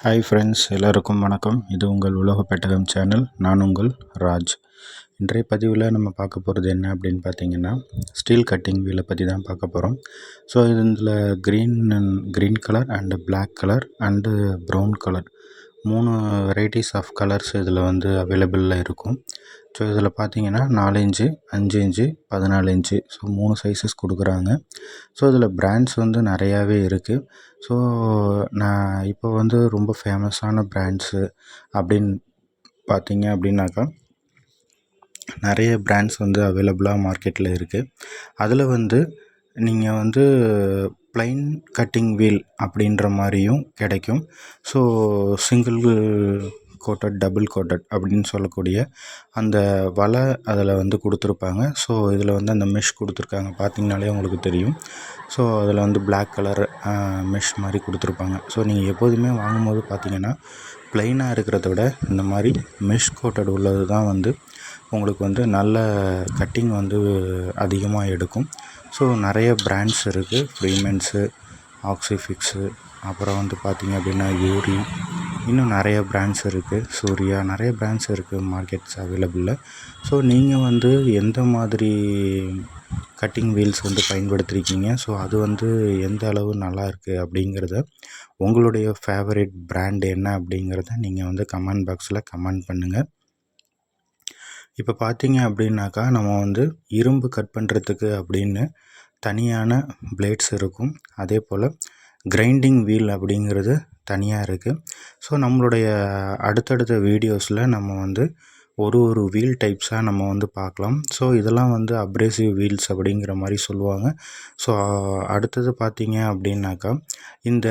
Hi friends எல்லாருக்கும் வணக்கம். இது உங்கள் உலக பெட்டகம் சேனல் நான் உங்கள் ராஜ். இன்றைய பதிவில் நம்ம பார்க்க போகிறது என்ன அப்படின்னு பார்த்தீங்கன்னா ஸ்டீல் கட்டிங் வீலை பற்றி தான் பார்க்க போகிறோம் ஸோ இதில் green and green colour and black colour and brown colour மூணு வெரைட்டிஸ் ஆஃப் கலர்ஸ் இதில் வந்து அவைலபிளில் இருக்கும். ஸோ இதில் பார்த்தீங்கன்னா நாலு இன்ச்சு அஞ்சு இன்ச்சு பதினாலு இன்ச்சு. ஸோ மூணு சைஸஸ் கொடுக்குறாங்க. ஸோ இதில் பிராண்ட்ஸ் வந்து நிறையாவே இருக்குது ஸோ நான் இப்போ வந்து ரொம்ப ஃபேமஸான பிராண்ட்ஸு அப்படின்னு பார்த்தீங்க அப்படின்னாக்கா நிறைய பிராண்ட்ஸ் வந்து அவைலபிளாக மார்க்கெட்டில் இருக்குது அதில் வந்து நீங்கள் வந்து ப்ளைன் கட்டிங் வீல் அப்படின்ற மாதிரியும் கிடைக்கும். So single coated double coated அப்படின்னு சொல்லக்கூடிய அந்த வலை அதில் வந்து கொடுத்துருப்பாங்க. ஸோ இதில் வந்து அந்த மெஷ் கொடுத்துருக்காங்க. பார்த்தீங்கனாலே உங்களுக்கு தெரியும். ஸோ அதில் வந்து பிளாக் கலர் மெஷ் மாதிரி கொடுத்துருப்பாங்க. ஸோ நீங்கள் எப்போதுமே வாங்கும்போது பார்த்தீங்கன்னா ப்ளைனாக இருக்கிறத விட இந்த மாதிரி மெஷ் கோட்டட் உள்ளது தான் வந்து உங்களுக்கு வந்து நல்ல கட்டிங் வந்து அதிகமாக எடுக்கும். ஸோ நிறைய பிராண்ட்ஸ் இருக்குது ஃப்ரீமென்ஸு ஆக்சிஃபிக்ஸு அப்புறம் வந்து பார்த்திங்க அப்படின்னா யூரி இன்னும் நிறைய பிராண்ட்ஸ் இருக்குது சூர்யா நிறைய பிராண்ட்ஸ் இருக்குது மார்க்கெட்ஸ் அவைலபிளில் ஸோ நீங்கள் வந்து எந்த மாதிரி கட்டிங் வீல்ஸ் வந்து பயன்படுத்திருக்கீங்க? ஸோ அது வந்து எந்த அளவு நல்லா இருக்குது அப்படிங்கிறத உங்களுடைய ஃபேவரட் பிராண்ட் என்ன அப்படிங்கிறத நீங்கள் வந்து கமெண்ட் பாக்ஸில் கமெண்ட் பண்ணுங்கள் இப்போ பார்த்தீங்க அப்படின்னாக்கா நம்ம வந்து இரும்பு கட் பண்ணுறதுக்கு அப்படின்னு தனியான பிளேட்ஸ் இருக்கும். அதே போல் கிரைண்டிங் வீல் அப்படிங்கிறது தனியாக இருக்குது ஸோ நம்மளுடைய அடுத்தடுத்த வீடியோஸில் நம்ம வந்து ஒரு ஒரு வீல் டைப்ஸாக நம்ம வந்து பார்க்கலாம். ஸோ இதெல்லாம் வந்து அப்ரேசிவ் வீல்ஸ் அப்படிங்கிற மாதிரி சொல்லுவாங்க. ஸோ அடுத்தது பார்த்தீங்க அப்படின்னாக்கா இந்த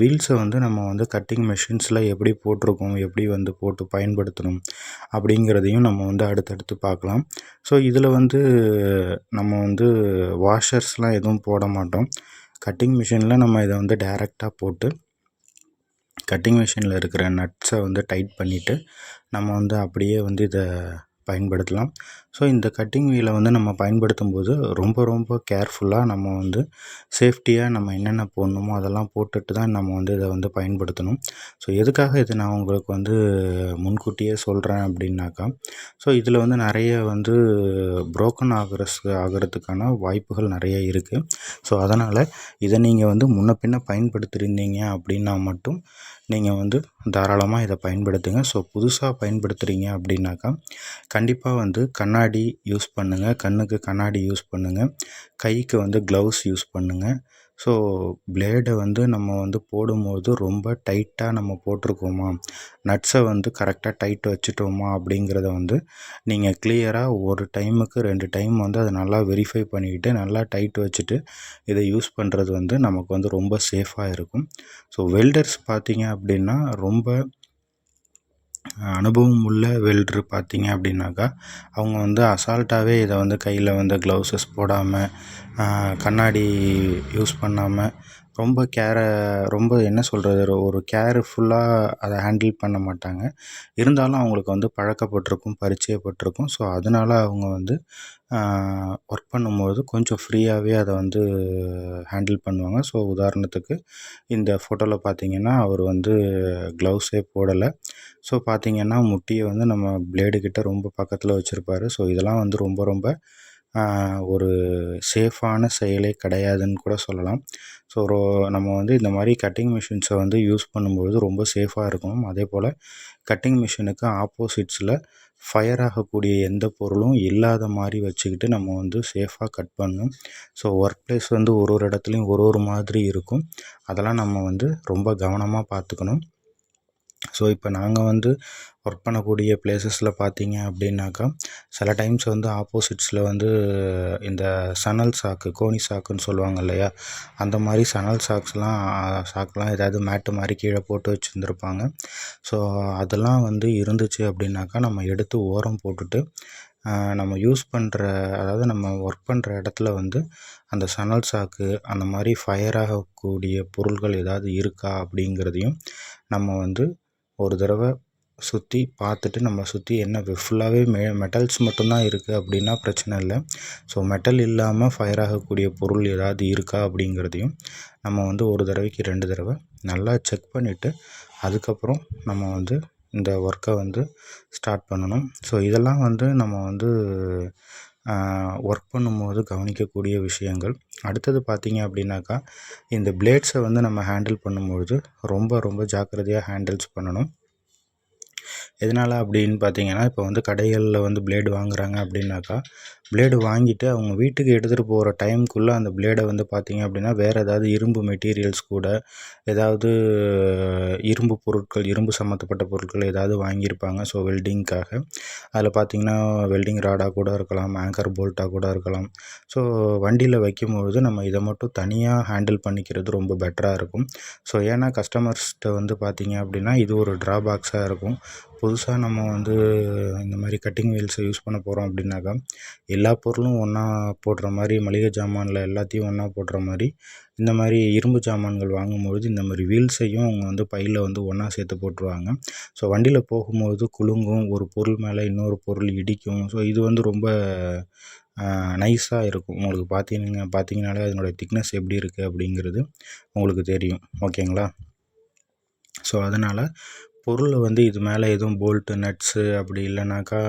வீல்ஸை வந்து நம்ம வந்து கட்டிங் மெஷின்ஸில் எப்படி போட்டிருக்கோம் எப்படி வந்து போட்டு பயன்படுத்தணும் அப்படிங்கிறதையும் நம்ம வந்து அடுத்தடுத்து பார்க்கலாம். ஸோ இதில் வந்து நம்ம வந்து வாஷர்ஸ்லாம் எதுவும் போட மாட்டோம். கட்டிங் மிஷினில் நம்ம இதை வந்து டைரெக்டாக போட்டு கட்டிங் மிஷினில் இருக்கிற நட்ஸை வந்து டைட் பண்ணிவிட்டு நம்ம வந்து அப்படியே வந்து இதை பயன்படுத்தலாம். ஸோ இந்த கட்டிங் வீலை வந்து நம்ம பயன்படுத்தும் போது ரொம்ப ரொம்ப கேர்ஃபுல்லாக நம்ம வந்து சேஃப்டியாக நம்ம என்னென்ன போடணுமோ அதெல்லாம் போட்டுட்டு தான் நம்ம வந்து இதை வந்து பயன்படுத்தணும். ஸோ எதுக்காக இதை நான் உங்களுக்கு வந்து முன்கூட்டியே சொல்கிறேன் அப்படின்னாக்கா ஸோ இதில் வந்து நிறைய வந்து புரோக்கன் ஆகிற ஆகிறதுக்கான வாய்ப்புகள் நிறைய இருக்குது ஸோ அதனால் இதை நீங்கள் வந்து முன்ன பின்ன பயன்படுத்தியிருந்தீங்க அப்படின்னா மட்டும் நீங்கள் வந்து தாராளமாக இதை பயன்படுத்துங்க. ஸோ புதுசாக பயன்படுத்துகிறீங்க அப்படின்னாக்கா கண்டிப்பாக வந்து கண்ணாடி கண்ணாடி யூஸ் பண்ணுங்கள் கண்ணுக்கு கண்ணாடி யூஸ் பண்ணுங்கள் கைக்கு வந்து க்ளவுஸ் யூஸ் பண்ணுங்கள் ஸோ பிளேடை வந்து நம்ம வந்து போடும்போது ரொம்ப டைட்டாக நம்ம போட்டிருக்கோமா? நட்ஸை வந்து கரெக்டாக டைட் வச்சுட்டோமா? அப்படிங்கிறத வந்து நீங்கள் கிளியராக ஒரு டைமுக்கு ரெண்டு டைம் வந்து அதை நல்லா வெரிஃபை பண்ணிக்கிட்டு நல்லா டைட் வச்சுட்டு இதை யூஸ் பண்ணுறது வந்து நமக்கு வந்து ரொம்ப சேஃபாக இருக்கும். ஸோ வெல்டர்ஸ் பார்த்தீங்க அப்படின்னா ரொம்ப அனுபவம் உள்ள வெல்ட்ரு பார்த்தீங்க அப்படின்னாக்கா அவங்க வந்து அசால்ட்டாகவே இதை வந்து கையில் வந்து க்ளவுஸஸ் போடாமல் கண்ணாடி யூஸ் பண்ணாமல் ரொம்ப கேரை ரொம்ப என்ன சொல்கிறது ஒரு கேர்ஃபுல்லாக அதை ஹேண்டில் பண்ண மாட்டாங்க. இருந்தாலும் அவங்களுக்கு வந்து பழக்கப்பட்டிருக்கும் பரிச்சயப்பட்டிருக்கும். ஸோ அதனால் அவங்க வந்து ஒர்க் பண்ணும்போது கொஞ்சம் ஃப்ரீயாகவே அதை வந்து ஹேண்டில் பண்ணுவாங்க. ஸோ உதாரணத்துக்கு இந்த ஃபோட்டோவில் பார்த்தீங்கன்னா அவர் வந்து க்ளவுஸே போடலை. ஸோ பார்த்திங்கன்னா முட்டியை வந்து நம்ம பிளேடு கிட்ட ரொம்ப பக்கத்தில் வச்சுருப்பாரு. ஸோ இதெல்லாம் வந்து ரொம்ப ரொம்ப ஒரு சேஃபான செயலே கிடையாதுன்னு கூட சொல்லலாம். ஸோ ரோ நம்ம வந்து இந்த மாதிரி கட்டிங் மிஷின்ஸை வந்து யூஸ் பண்ணும்பொழுது ரொம்ப சேஃபாக இருக்கணும். அதே போல் கட்டிங் மிஷினுக்கு ஆப்போசிட்ஸில் ஃபயர் ஆகக்கூடிய எந்த பொருளும் இல்லாத மாதிரி வச்சுக்கிட்டு நம்ம வந்து சேஃபாக கட் பண்ணணும். ஸோ ஒர்க் ப்ளேஸ் வந்து ஒரு ஒரு இடத்துலையும் ஒரு ஒரு மாதிரி இருக்கும். அதெல்லாம் நம்ம வந்து ரொம்ப கவனமாக பார்த்துக்கணும் ஸோ இப்போ நாங்கள் வந்து ஒர்க் பண்ணக்கூடிய பிளேசஸில் பார்த்தீங்க அப்படின்னாக்கா சில டைம்ஸ் வந்து ஆப்போசிட்ஸில் வந்து இந்த சணல் சாக்கு கோணி சாக்குன்னு சொல்லுவாங்க இல்லையா? அந்த மாதிரி சணல் சாக்ஸ்லாம் சாக்குலாம் ஏதாவது மேட்டு மாதிரி கீழே போட்டு வச்சுருந்துருப்பாங்க. ஸோ அதெல்லாம் வந்து இருந்துச்சு அப்படின்னாக்கா நம்ம எடுத்து ஓரம் போட்டுட்டு நம்ம யூஸ் பண்ணுற அதாவது நம்ம ஒர்க் பண்ணுற இடத்துல வந்து அந்த சணல் சாக்கு அந்த மாதிரி ஃபயர் ஆகக்கூடிய பொருள்கள் ஏதாவது இருக்கா அப்படிங்கிறதையும் நம்ம வந்து ஒரு தடவை சுற்றி பார்த்துட்டு நம்ம சுற்றி என்ன ஃபுல்லாகவே மெ மெட்டல்ஸ் மட்டும்தான் இருக்குது அப்படின்னா பிரச்சனை இல்லை. ஸோ மெட்டல் இல்லாமல் ஃபயர் ஆகக்கூடிய பொருள் ஏதாவது இருக்கா அப்படிங்கிறதையும் நம்ம வந்து ஒரு தடவைக்கு ரெண்டு தடவை நல்லா செக் பண்ணிவிட்டு அதுக்கப்புறம் நம்ம வந்து இந்த ஒர்க்கை வந்து ஸ்டார்ட் பண்ணணும். ஸோ இதெல்லாம் வந்து நம்ம வந்து ஒர்க் பண்ணும்போது கவனிக்கக்கூடிய விஷயங்கள். அடுத்தது பார்த்திங்க அப்படின்னாக்கா இந்த பிளேட்ஸை வந்து நம்ம ஹேண்டில் பண்ணும்பொழுது ரொம்ப ரொம்ப ஜாக்கிரதையாக ஹேண்டில்ஸ் பண்ணணும். எதனால் அப்படின்னு பார்த்தீங்கன்னா இப்போ வந்து கடைகளில் வந்து பிளேடு வாங்குகிறாங்க அப்படின்னாக்கா பிளேடு வாங்கிட்டு அவங்க வீட்டுக்கு எடுத்துகிட்டு போகிற டைமுக்குள்ளே அந்த பிளேடை வந்து பார்த்திங்க அப்படின்னா வேறு ஏதாவது இரும்பு மெட்டீரியல்ஸ் கூட ஏதாவது இரும்பு பொருட்கள் இரும்பு சம்மந்தப்பட்ட பொருட்கள் ஏதாவது வாங்கியிருப்பாங்க. ஸோ வெல்டிங்க்காக அதில் பார்த்திங்கன்னா வெல்டிங் ராடாக கூட இருக்கலாம் ஆங்கர் போல்ட்டாக கூட இருக்கலாம். ஸோ வண்டியில் வைக்கும்பொழுது நம்ம இதை மட்டும் தனியாக ஹேண்டில் பண்ணிக்கிறது ரொம்ப பெட்டராக இருக்கும். ஸோ ஏன்னா கஸ்டமர்ஸ்கிட்ட வந்து பார்த்திங்க அப்படின்னா இது ஒரு ட்ராபேக்ஸாக இருக்கும். புதுசாக நம்ம வந்து இந்த மாதிரி கட்டிங் வீல்ஸை யூஸ் பண்ண போகிறோம் அப்படின்னாக்கா எல்லா பொருளும் ஒன்றா போடுற மாதிரி மளிகை ஜாமானில் எல்லாத்தையும் ஒன்றா போடுற மாதிரி இந்த மாதிரி இரும்பு ஜாமான்கள் வாங்கும்பொழுது இந்த மாதிரி வீல்ஸையும் அவங்க வந்து பையில் வந்து ஒன்றா சேர்த்து போட்டுருவாங்க. ஸோ வண்டியில் போகும்போது குலுங்கும் ஒரு பொருள் மேலே இன்னொரு பொருள் இடிக்கும். ஸோ இது வந்து ரொம்ப நைஸாக இருக்கும். உங்களுக்கு பார்த்தீங்க பார்த்தீங்கனாலே அதனுடைய திக்னஸ் எப்படி இருக்குது அப்படிங்கிறது உங்களுக்கு தெரியும். ஓகேங்களா ஸோ அதனால் பொருள் வந்து இது மேலே எதுவும் போல்ட்டு நட்ஸு அப்படி இல்லைனாக்கா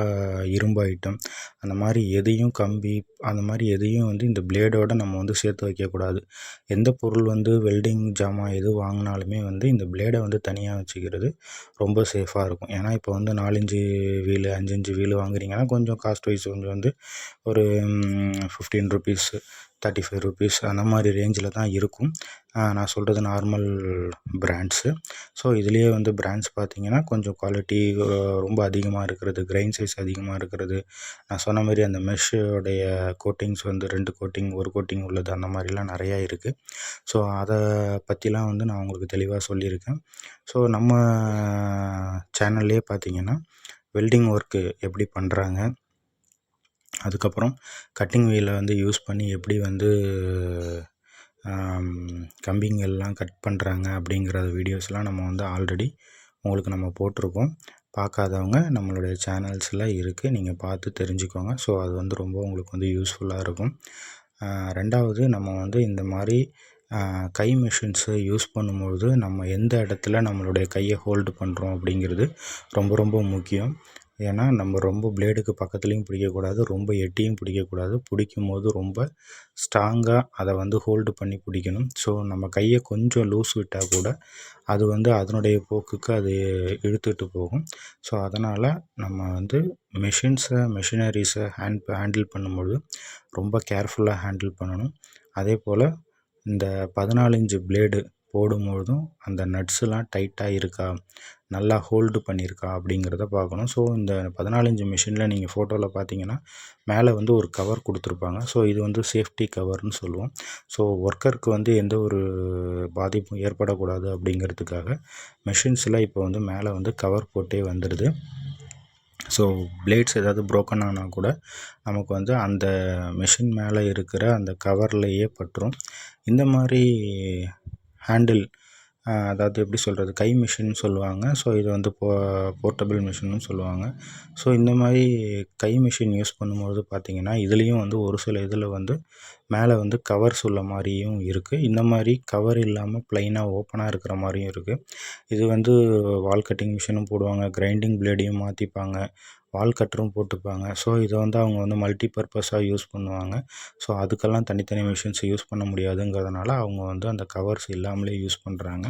இரும்பு ஐட்டம் அந்த மாதிரி எதையும் கம்பி அந்த மாதிரி எதையும் வந்து இந்த பிளேடோடு நம்ம வந்து சேர்த்து வைக்கக்கூடாது. எந்த பொருள் வந்து வெல்டிங் ஜாமான் எது வாங்கினாலுமே வந்து இந்த பிளேடை வந்து தனியாக வச்சுக்கிறது ரொம்ப சேஃபாக இருக்கும். ஏன்னா இப்போ வந்து நாலஞ்சு வீலு அஞ்சஞ்சு வீலு வாங்குறீங்கன்னா கொஞ்சம் காஸ்ட் வைஸ் கொஞ்சம் வந்து ஒரு fifteen rupees thirty five rupees அந்த மாதிரி ரேஞ்சில் தான் இருக்கும். நான் சொல்கிறது நார்மல் பிராண்ட்ஸு ஸோ இதுலேயே வந்து பிராண்ட்ஸ் பார்த்திங்கன்னா கொஞ்சம் குவாலிட்டி ரொம்ப அதிகமாக இருக்கிறது கிரைன் சைஸ் அதிகமாக இருக்கிறது. நான் சொன்ன மாதிரி அந்த மெஷ்ஷுடைய கோட்டிங்ஸ் வந்து ரெண்டு கோட்டிங் ஒரு கோட்டிங் உள்ளது அந்த மாதிரிலாம் நிறையா இருக்குது ஸோ அதை பற்றிலாம் வந்து நான் உங்களுக்கு தெளிவாக சொல்லியிருக்கேன். ஸோ நம்ம சேனல்லே பார்த்திங்கன்னா வெல்டிங் ஒர்க்கு எப்படி பண்ணுறாங்க அதுக்கப்புறம் கட்டிங் வீலை வந்து யூஸ் பண்ணி எப்படி வந்து கம்பிங்கள்லாம் கட் பண்ணுறாங்க அப்படிங்கிற வீடியோஸ்லாம் நம்ம வந்து ஆல்ரெடி உங்களுக்கு நம்ம போட்டிருக்கோம். பார்க்காதவங்க நம்மளுடைய சேனல்ஸில் இருக்குது நீங்கள் பார்த்து தெரிஞ்சுக்கோங்க. ஸோ அது வந்து ரொம்ப உங்களுக்கு வந்து யூஸ்ஃபுல்லாக இருக்கும். ரெண்டாவது நம்ம வந்து இந்த மாதிரி கை மிஷின்ஸு யூஸ் பண்ணும்பொழுது நம்ம எந்த இடத்துல நம்மளுடைய கையை ஹோல்டு பண்ணுறோம் அப்படிங்கிறது ரொம்ப ரொம்ப முக்கியம். ஏன்னா நம்ம ரொம்ப பிளேடுக்கு பக்கத்துலேயும் பிடிக்கக்கூடாது ரொம்ப எட்டியும் பிடிக்கக்கூடாது. பிடிக்கும் போது ரொம்ப ஸ்ட்ராங்காக அதை வந்து ஹோல்டு பண்ணி பிடிக்கணும். ஸோ நம்ம கையை கொஞ்சம் லூஸ் விட்டால் கூட அது வந்து அதனுடைய போக்குக்கு அது இழுத்துட்டு போகும். ஸோ அதனால் நம்ம வந்து மிஷின்ஸை மிஷினரிஸை ஹேண்ட் ஹேண்டில் பண்ணும்பொழுது ரொம்ப கேர்ஃபுல்லாக ஹேண்டில் பண்ணணும். அதே போல் இந்த பதினாலு இன்ச்சு பிளேடு போடும்பொழுதும் அந்த நட்ஸுலாம் டைட்டாக இருக்கா? நல்லா ஹோல்டு பண்ணியிருக்கா அப்படிங்கிறத பார்க்கணும். ஸோ இந்த பதினாலஞ்சு மிஷினில் நீங்கள் ஃபோட்டோவில் பார்த்தீங்கன்னா மேலே வந்து ஒரு கவர் கொடுத்துருப்பாங்க. ஸோ இது வந்து சேஃப்டி கவர்னு சொல்லுவோம். ஸோ ஒர்க்கருக்கு வந்து எந்த ஒரு பாதிப்பும் ஏற்படக்கூடாது அப்படிங்கிறதுக்காக மிஷின்ஸில் இப்போ வந்து மேலே வந்து கவர் போட்டே வந்துடுது ஸோ பிளேட்ஸ் ஏதாவது ப்ரோக்கன் ஆனால் கூட நமக்கு வந்து அந்த மிஷின் மேலே இருக்கிற அந்த கவர்லேயே பட்டுரும். இந்த மாதிரி ஹேண்டில் அதாவது எப்படி சொல்கிறது கை மிஷின்னு சொல்லுவாங்க. ஸோ இது வந்து போ போர்ட்டபிள் மிஷின்னு சொல்லுவாங்க. ஸோ இந்த மாதிரி கை மிஷின் யூஸ் பண்ணும்போது பார்த்திங்கன்னா இதுலேயும் வந்து ஒரு சில இதில் வந்து மேலே வந்து கவர்ஸ் உள்ள மாதிரியும் இருக்குது இந்த மாதிரி கவர் இல்லாமல் ப்ளைனாக ஓப்பனாக இருக்கிற மாதிரியும் இருக்குது இது வந்து வால் கட்டிங் மிஷினும் போடுவாங்க. கிரைண்டிங் பிளேடையும் மாற்றிப்பாங்க வால் கட்டரும் போட்டுப்பாங்க. ஸோ இதை வந்து அவங்க வந்து மல்டி பர்பஸாக யூஸ் பண்ணுவாங்க. ஸோ அதுக்கெல்லாம் தனித்தனி மிஷின்ஸ் யூஸ் பண்ண முடியாதுங்கிறதுனால அவங்க வந்து அந்த கவர்ஸ் இல்லாமலே யூஸ் பண்ணுறாங்க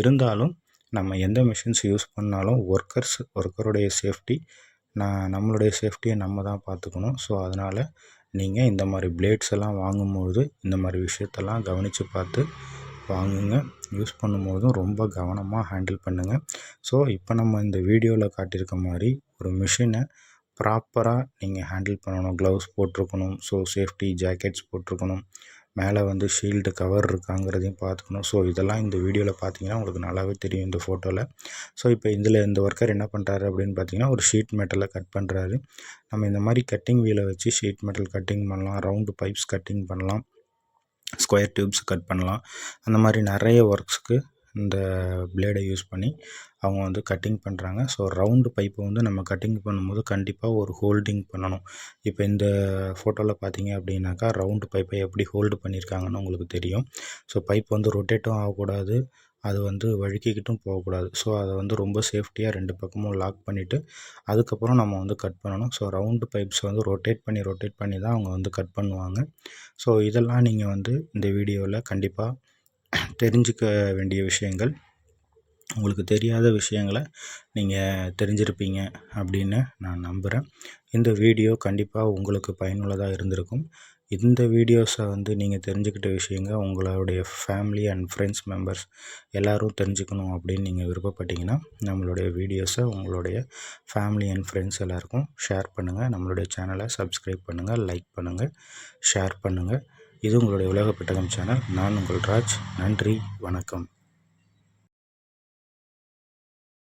இருந்தாலும் நம்ம எந்த மிஷின்ஸ் யூஸ் பண்ணாலும் ஒர்க்கர்ஸ் ஒர்க்கருடைய சேஃப்டி நான் நம்மளுடைய சேஃப்டியை நம்ம தான் பார்த்துக்கணும். ஸோ அதனால் நீங்கள் இந்த மாதிரி பிளேட்ஸ் எல்லாம் வாங்கும்போது இந்த மாதிரி விஷயத்தெல்லாம் கவனித்து பார்த்து வாங்குங்க. யூஸ் பண்ணும்போதும் ரொம்ப கவனமாக ஹேண்டில் பண்ணுங்கள் ஸோ இப்போ நம்ம இந்த வீடியோவில் காட்டியிருக்க மாதிரி ஒரு மிஷினை ப்ராப்பராக நீங்கள் ஹேண்டில் பண்ணணும். க்ளவுஸ் போட்டிருக்கணும். ஸோ சேஃப்டி ஜாக்கெட்ஸ் போட்டிருக்கணும். மேலே வந்து ஷீல்டு கவர் இருக்காங்கிறதையும் பார்த்துக்கணும். ஸோ இதெல்லாம் இந்த வீடியோவில் பார்த்தீங்கன்னா உங்களுக்கு நல்லாவே தெரியும் இந்த ஃபோட்டோவில் ஸோ இப்போ இதில் இந்த ஒர்க்கர் என்ன பண்ணுறாரு அப்படின்னு பார்த்தீங்கன்னா ஒரு ஷீட் மெட்டலை கட் பண்ணுறாரு நம்ம இந்த மாதிரி கட்டிங் வீலை வச்சு ஷீட் மெட்டல் கட்டிங் பண்ணலாம். ரவுண்டு பைப்ஸ் கட்டிங் பண்ணலாம். ஸ்கொயர் டியூப்ஸ் கட் பண்ணலாம். அந்த மாதிரி நிறைய ஒர்க்ஸுக்கு இந்த பிளேடை யூஸ் பண்ணி அவங்க வந்து கட்டிங் பண்ணுறாங்க ஸோ ரவுண்டு பைப்பை வந்து நம்ம கட்டிங் பண்ணும்போது கண்டிப்பாக ஒரு ஹோல்டிங் பண்ணணும். இப்போ இந்த ஃபோட்டோவில் பார்த்தீங்க அப்படின்னாக்கா ரவுண்டு பைப்பை எப்படி ஹோல்டு பண்ணியிருக்காங்கன்னு உங்களுக்கு தெரியும். ஸோ பைப் வந்து ரொட்டேட்டும் ஆகக்கூடாது. அது வந்து வழுக்கிக்கிட்டும் போகக்கூடாது. ஸோ அதை வந்து ரொம்ப சேஃப்டியாக ரெண்டு பக்கமும் லாக் பண்ணிவிட்டு அதுக்கப்புறம் நம்ம வந்து கட் பண்ணணும். ஸோ ரவுண்டு பைப்ஸ் வந்து ரொட்டேட் பண்ணி ரொட்டேட் பண்ணி தான் அவங்க வந்து கட் பண்ணுவாங்க. ஸோ இதெல்லாம் நீங்கள் வந்து இந்த வீடியோவில் கண்டிப்பாக தெரிஞ்சுக்க வேண்டிய விஷயங்கள் உங்களுக்கு தெரியாத விஷயங்களை நீங்கள் தெரிஞ்சிருப்பீங்க அப்படின்னு நான் நம்புகிறேன் இந்த வீடியோ கண்டிப்பாக உங்களுக்கு பயனுள்ளதாக இருந்திருக்கும். இந்த வீடியோஸை வந்து நீங்கள் தெரிஞ்சுக்கிட்ட விஷயங்கள் உங்களுடைய ஃபேமிலி அண்ட் ஃப்ரெண்ட்ஸ் மெம்பர்ஸ் எல்லோரும் தெரிஞ்சுக்கணும் அப்படின்னு நீங்கள் விருப்பப்பட்டீங்கன்னா நம்மளுடைய வீடியோஸை உங்களுடைய ஃபேமிலி அண்ட் ஃப்ரெண்ட்ஸ் எல்லாருக்கும் ஷேர் பண்ணுங்கள் நம்மளுடைய சேனலை சப்ஸ்கிரைப் பண்ணுங்கள் லைக் பண்ணுங்கள் ஷேர் பண்ணுங்கள் இது உங்களுடைய உலக பெட்டகம் சேனல் நான் உங்கள் ராஜ். நன்றி. வணக்கம்.